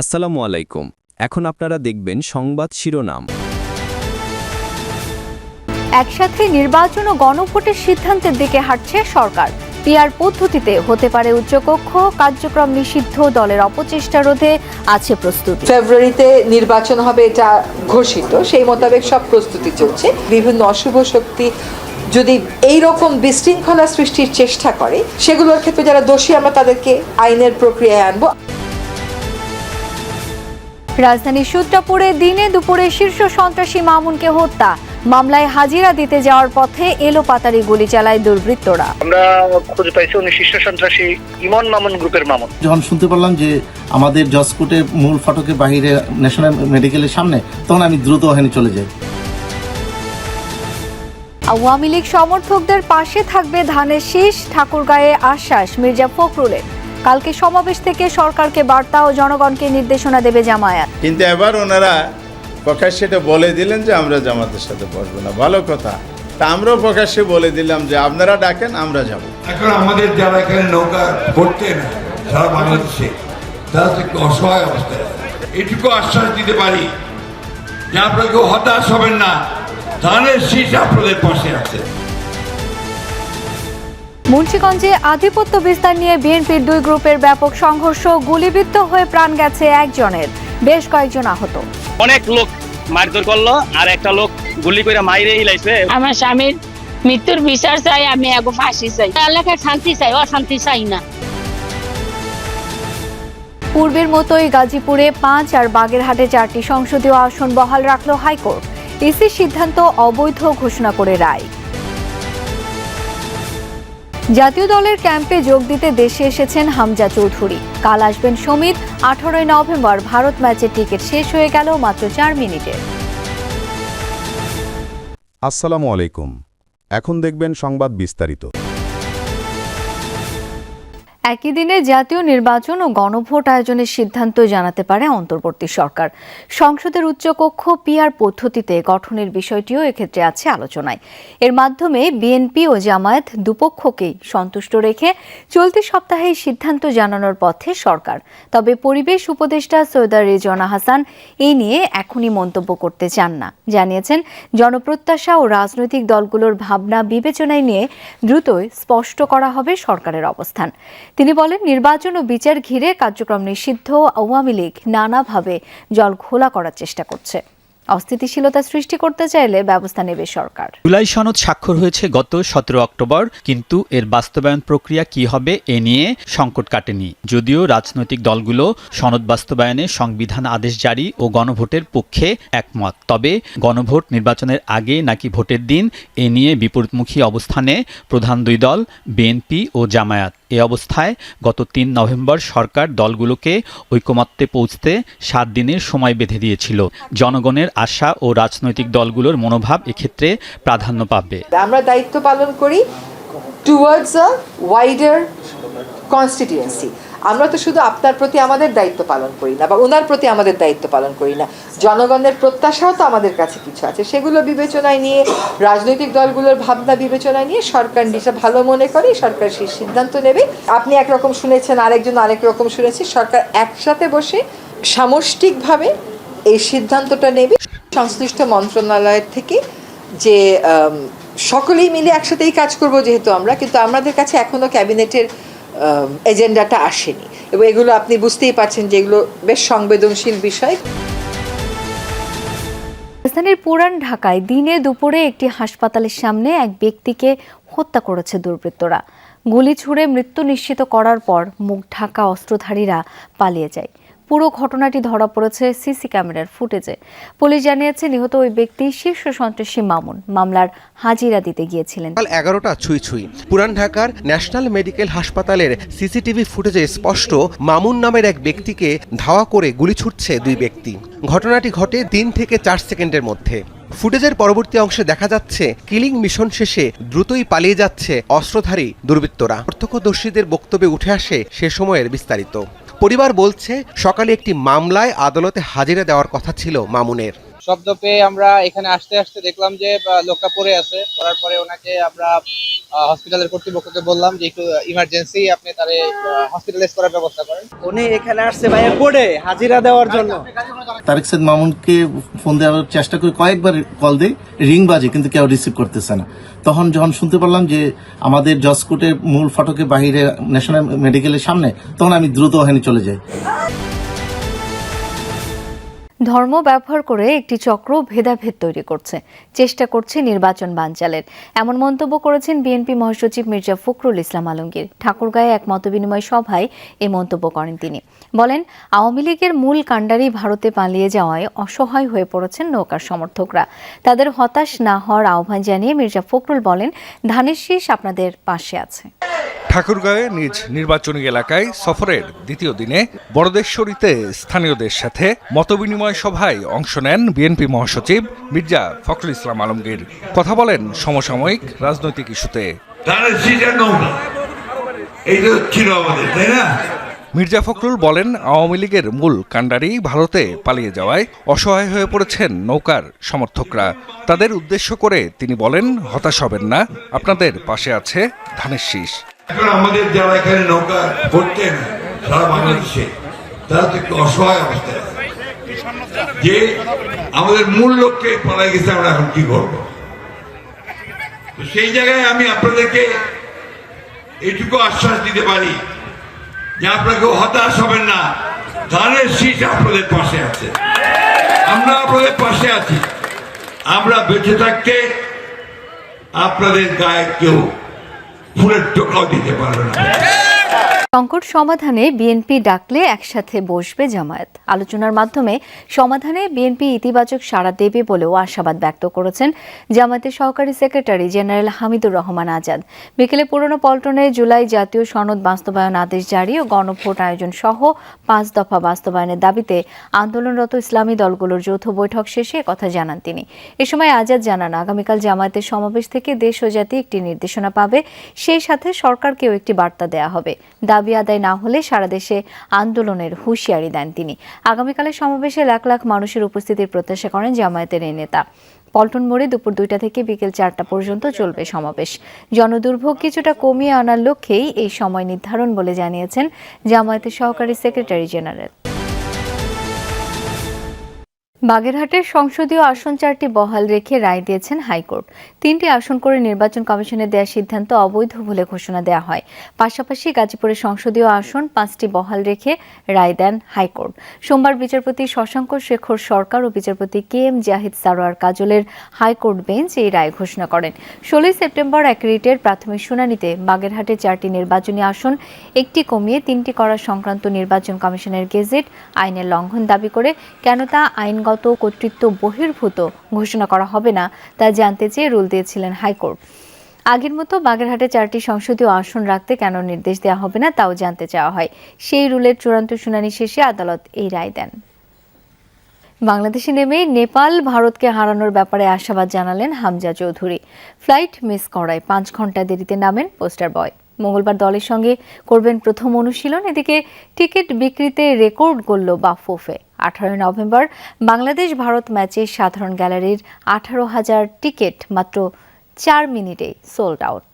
আসসালামু আলাইকুম। এখন আপনারা দেখবেন সংবাদ শিরোনাম। একসাথে নির্বাচন ও গণভোটের সিদ্ধান্তের দিকে হাঁটছে সরকার। পিআর পদ্ধতিতে হতে পারে উচ্চকক্ষ কার্যক্রম নিষিদ্ধ দলের অপচেষ্টা রোধে আছে প্রস্তুতি। ফেব্রুয়ারিতে নির্বাচন হবে এটা ঘোষিত সেই মোতাবেক সব প্রস্তুতি চলছে। বিভিন্ন অশুভ শক্তি যদি এই রকম বিশৃঙ্খলা সৃষ্টির চেষ্টা করে সেগুলোর ক্ষেত্রে যারা দোষী আমরা তাদেরকে আইনের প্রক্রিয়ায় আনব। রাজধানীর সূত্রাপুরে দিনে দুপুরে শীর্ষ সন্ত্রাসী মামুনকে হত্যা। মামলায় হাজিরা দিতে যাওয়ার পথে এলো পাতারি গুলি চালায় দুর্বৃত্তরা। আমরা খুঁজে পাইছি উনি শীর্ষ সন্ত্রাসী ইমন মামুন গ্রুপের মামুন। যখন শুনতে পারলাম যে আমাদের জসকোটের মূল ফটকের বাইরে ন্যাশনাল মেডিকেলের সামনে তখন আমি দ্রুত ওখানে চলে যাই। আওয়ামী লীগ সমর্থকদের পাশে থাকবে ধানের শীষ ঠাকুরগাঁয়ে আশ্বাস মির্জা ফখরুলের। কালকে সমাবেশ থেকে সরকারকে বার্তা ও জনগণকে নির্দেশনা দেবে জামায়াত। কিন্তু এবার ওনারা প্রকাশ্যে এটা বলে দিলেন যে আমরা জামাতের সাথে বসবো না। ভালো কথা। তা আমরাও প্রকাশ্যে বলে দিলাম যে আপনারা ডাকেন আমরা যাব। এখন আমাদের যারা এখানে নৌকা করতেন সারা বাংলাদেশে তারা তো একটু অসহায় অবস্থায় এটুকু আশ্বাস দিতে পারি যে আপনারা কেউ হতাশ হবেন না। ধানের শীষ আপনাদের পাশে আছে। মুন্সিগঞ্জে আধিপত্য বিস্তার নিয়ে বিএনপির দুই গ্রুপের ব্যাপক সংঘর্ষ গুলিবিদ্ধ হয়ে প্রাণ গেছে একজনের। বেশ কয়েকজন আহত। অনেক লোক মারধর করল আর একটা লোক গুলি করে মাইরে ইলাইছে। আমার স্বামীর মৃত্যুর বিচার চাই আমি এগো ফাঁসি চাই। এলাকায় শান্তি চাই অশান্তি চাই না। পূর্বের মতোই গাজীপুরে পাঁচ আর বাগেরহাটে চারটি সংসদীয় আসন বহাল রাখল হাইকোর্ট। ইসির সিদ্ধান্ত অবৈধ ঘোষণা করে রায়। জাতীয় দলের ক্যাম্পে যোগ দিতে দেশে এসেছেন হামজা চৌধুরী। কাল আসবেন সমিত। আঠারোই নভেম্বর ভারত ম্যাচের টিকিট শেষ হয়ে গেল মাত্র চার মিনিটে। আসসালামু আলাইকুম। এখন দেখবেন সংবাদ বিস্তারিত। একই দিনে জাতীয় নির্বাচন ও গণভোট আয়োজনের সিদ্ধান্ত জানাতে পারে অন্তর্বর্তী সরকার। সংসদের উচ্চকক্ষ পিআর পদ্ধতিতে গঠনের বিষয়টিও এক্ষেত্রে আছে আলোচনায়। এর মাধ্যমে বিএনপি ও জামায়াত দুপক্ষকেই সন্তুষ্ট রেখে চলতি সপ্তাহে সিদ্ধান্ত জানানোর পথে সরকার। তবে পরিবেশ উপদেষ্টা সৈয়দা রেজনা হাসান এই নিয়ে এখনই মন্তব্য করতে চান না। জানিয়েছেন, জনপ্রত্যাশা ও রাজনৈতিক দলগুলোর ভাবনা বিবেচনায় নিয়ে দ্রুতই স্পষ্ট করা হবে সরকারের অবস্থান। তিনি বলেন, নির্বাচন ও বিচার ঘিরে কার্যক্রম নিষিদ্ধ আওয়ামী লীগ নানাভাবে জল ঘোলা করার চেষ্টা করছে। অস্থিতিশীলতা সৃষ্টি করতে চাইলে ব্যবস্থা নেবে সরকার। জুলাই সনদ স্বাক্ষর হয়েছে গত সতেরো অক্টোবর, কিন্তু এর বাস্তবায়ন প্রক্রিয়া কি হবে এ নিয়ে সংকট কাটেনি। যদিও রাজনৈতিক দলগুলো সনদ বাস্তবায়নে সংবিধান আদেশ জারি ও গণভোটের পক্ষে একমত, তবে গণভোট নির্বাচনের আগে নাকি ভোটের দিন এ নিয়ে বিপরীতমুখী অবস্থানে প্রধান দুই দল, বিএনপি ও জামায়াত। এ অবস্থায় গত তিন নভেম্বর সরকার দলগুলোকে ঐকমত্যে পৌঁছতে সাত দিনের সময় বেঁধে দিয়েছিল। জনগণের আশা ও রাজনৈতিক দলগুলোর মনোভাব এক্ষেত্রে প্রাধান্য পাবে। আমরা দায়িত্ব পালন করি টুয়ার্ডস আ ওয়াইডার কনস্টিটিউয়েন্সি আমরা তো শুধু আপনার প্রতি আমাদের দায়িত্ব পালন করি না, বা ওনার প্রতি আমাদের দায়িত্ব পালন করি না। জনগণের প্রত্যাশাও তো আমাদের কাছে কিছু আছে। সেগুলো বিবেচনায় নিয়ে, রাজনৈতিক দলগুলোর ভাবনা বিবেচনায় নিয়ে সরকার যেটা ভালো মনে করে, সরকার সেই সিদ্ধান্ত নেবে। আপনি একরকম শুনেছেন, আরেকজন আরেক রকম শুনেছি, সরকার একসাথে বসে সামষ্টিকভাবে এই সিদ্ধান্তটা নেবে। সংশ্লিষ্ট মন্ত্রণালয়ের থেকে যে সকলেই মিলে একসাথেই কাজ করব যেহেতু আমরা, কিন্তু আমাদের কাছে এখনও ক্যাবিনেটের এজেন্ডাটা আসেনি। এবং এগুলো আপনি বুঝতেই পারছেন যে এগুলো বেশ সংবেদনশীল বিষয়। রাজধানীর পুরান ঢাকায় দিনে দুপুরে একটি হাসপাতালের সামনে এক ব্যক্তিকে হত্যা করেছে দুর্বৃত্তরা। গুলি ছুড়ে মৃত্যু নিশ্চিত করার পর মুখ ঢাকা অস্ত্রধারীরা পালিয়ে যায়। পুরো ঘটনাটি ধরা পড়েছে সিসি ক্যামেরার ফুটেজে। পুলিশ জানিয়েছে, নিহত ওই ব্যক্তি শীর্ষ সন্ত্রাসী মামুন। মামলার হাজিরা দিতে গিয়েছিলেন। সকাল এগারোটা ছুঁই ছুঁই। পুরান ঢাকার ন্যাশনাল মেডিকেল হাসপাতালের সিসিটিভি ফুটেজে স্পষ্ট মামুন নামের এক ব্যক্তিকে ধাওয়া করে গুলি ছুটছে দুই ব্যক্তি। ঘটনাটি ঘটে তিন থেকে চার সেকেন্ডের মধ্যে। ফুটেজের পরবর্তী অংশে দেখা যাচ্ছে, কিলিং মিশন শেষে দ্রুতই পালিয়ে যাচ্ছে অস্ত্রধারী দুর্বৃত্তরা। প্রত্যক্ষদর্শীদের বক্তব্যে উঠে আসে সে সময়ের বিস্তারিত। পরিবার বলছে সকালে একটি মামলায় আদালতে হাজিরা দেওয়ার কথা ছিল মামুনের। শব্দ পেয়ে আমরা এখানে আসতে আসতে দেখলাম যে লোকটা পড়ে আছে। পড়ার পরে ওনাকে আমরা হসপিটালের কর্তৃপক্ষকে বললাম যে একটু ইমার্জেন্সি আপনি তারে হসপিটালাইজ করার ব্যবস্থা করেন। উনি এখানে আসছে ভাইয়া পড়ে হাজিরা দেওয়ার জন্য। তারেক সাইদ মামুনকে ফোন দেওয়ার চেষ্টা করে কয়েকবার কল দেই রিং বাজে কিন্তু কেউ রিসিভ করতেছে না। তখন যখন শুনতে পারলাম যে আমাদের জসকোটের মূল ফটকের বাহিরে ন্যাশনাল মেডিকেলের সামনে তখন আমি দ্রুত ওখানে চলে যাই। ধর্ম ব্যবহার করে একটি চক্র ভেদাভেদ তৈরি করছে। চেষ্টা করছে নির্বাচন বানচালের। এমন মন্তব্য করেছেন বিএনপি মহাসচিব মির্জা ফখরুল ইসলাম আলমগীর। ঠাকুরগাঁয়ে এক মতবিনিময় সভায় এই মন্তব্য করেন তিনি। বলেন, আওয়ামী লীগের মূল কাণ্ডারি ভারতে পালিয়ে যাওয়ায় অসহায় হয়ে পড়েছেন নৌকার সমর্থকরা। তাদের হতাশ না হওয়ার আহ্বান জানিয়ে মির্জা ফখরুল বলেন, ধানের শীষ আপনাদের পাশে আছে। ঠাকুরগাঁয়ে নিজ নির্বাচনী এলাকায় সফরের দ্বিতীয় দিনে বড়দেশ্বরীতে স্থানীয়দের সাথে মতবিনিময় সভায় অংশ নেন বিএনপি মহাসচিব মির্জা ফখরুল ইসলাম আলমগীর। কথা বলেন সমসাময়িক রাজনৈতিক ইস্যুতে। মির্জা ফখরুল বলেন আওয়ামী লীগের মূল কাণ্ডারি ভারতে পালিয়ে যাওয়ায় অসহায় হয়ে পড়েছেন নৌকার সমর্থকরা। তাদের উদ্দেশ্য করে তিনি বলেন হতাশ হবেন না আপনাদের পাশে আছে ধানের শীষ। এখন আমাদের যারা এখানে নৌকা পড়তেন সারা বাংলাদেশে, তারা তো একটু অসহায় অবস্থায়। যে আমাদের মূল লক্ষ্যে পালাই গেছে, আমরা এখন কি করব? তো সেই জায়গায় আমি আপনাদেরকে এইটুকু আশ্বাস দিতে পারি যে আপনাকে হতাশ হবেন না। ধানের শীষ আপনাদের পাশে আছে। আমরা আপনাদের পাশে আছি। আমরা বেঁচে থাকতে আপনাদের গায়ে কেউ ফুলের টোকাও দিতে পারবে না। সংকট সমাধানে বিএনপি ডাকলে একসাথে বসবে জামায়াত। আলোচনার মাধ্যমে সমাধানে বিএনপি ইতিবাচক সাড়া দেবে বলেও আশাবাদ ব্যক্ত করেছেন জামায়াতের সহকারী সেক্রেটারি জেনারেল হামিদুর রহমান আজাদ। বিকেলে পুরনো পল্টনে জুলাই জাতীয় সনদ বাস্তবায়ন আদেশ জারি ও গণভোট আয়োজন সহ পাঁচ দফা বাস্তবায়নের দাবিতে আন্দোলনরত ইসলামী দলগুলোর যৌথ বৈঠক শেষে কথা জানান তিনি। এ সময় আজাদ জানান, আগামীকাল জামায়াতের সমাবেশ থেকে দেশ ও জাতি একটি নির্দেশনা পাবে, সেই সাথে সরকারকেও একটি বার্তা দেয়া হবে। দাবি আদায় না হলে সারা দেশে আন্দোলনের হুঁশিয়ারি দেন তিনি। আগামীকালের সমাবেশে লাখ লাখ মানুষের উপস্থিতির প্রত্যাশা করেন জামায়াতের এই নেতা। পল্টন মোড়ে দুপুর দুইটা থেকে বিকেল চারটা পর্যন্ত চলবে সমাবেশ। জনদুর্ভোগ কিছুটা কমিয়ে আনার লক্ষ্যেই এই সময় নির্ধারণ বলে জানিয়েছেন জামায়াতের সহকারী সেক্রেটারি জেনারেল। বাগেরহাটের সংসদীয় আসন চারটি বহাল রেখে রায় দিয়েছেন হাইকোর্ট। তিনটি আসন করে নির্বাচন কমিশনের দেওয়া সিদ্ধান্ত অবৈধ বলে ঘোষণা দেওয়া হয়। পাশাপাশি গাজীপুরের সংসদীয় আসন পাঁচটি বহাল রেখে রায় দেন হাইকোর্ট। সোমবার বিচারপতি শশাঙ্ক শেখর সরকার ও বিচারপতি কে এম জাহিদ সারোয়ার কাজলের হাইকোর্ট বেঞ্চ এই রায় ঘোষণা করেন। ষোলোই সেপ্টেম্বর এক রিটের প্রাথমিক শুনানিতে বাগেরহাটে চারটি নির্বাচনী আসন, একটি কমিয়ে তিনটি করা সংক্রান্ত নির্বাচন কমিশনের গেজেট আইনের লঙ্ঘন দাবি করে, কেন তা আইনগত কর্তৃত্ব বহির্ভূত ঘোষণা করা হবে না তা জানতে চেয়ে রুল দিয়েছিলেন হাইকোর্ট। আগের মতো বাগেরহাটে চারটি সংসদীয় আসন রাখতে কেন নির্দেশ দেওয়া হবে না তাও জানতে চাওয়া হয়। সেই রুলের চূড়ান্ত শুনানি শেষে আদালত এই রায় দেন। বাংলাদেশে নেমে নেপাল ভারতকে হারানোর ব্যাপারে আশাবাদ জানালেন হামজা চৌধুরী। ফ্লাইট মিস করায় পাঁচ ঘণ্টা দেরিতে নামেন পোস্টার বয়। মঙ্গলবার দলের সঙ্গে করবেন প্রথম অনুশীলন। এদিকে টিকিট বিক্রিতে রেকর্ড গড়ল বাফুফে। আঠারোই নভেম্বর বাংলাদেশ ভারত ম্যাচে সাধারণ গ্যালারির আঠারো হাজার টিকিট মাত্র চার মিনিটে সোল্ড আউট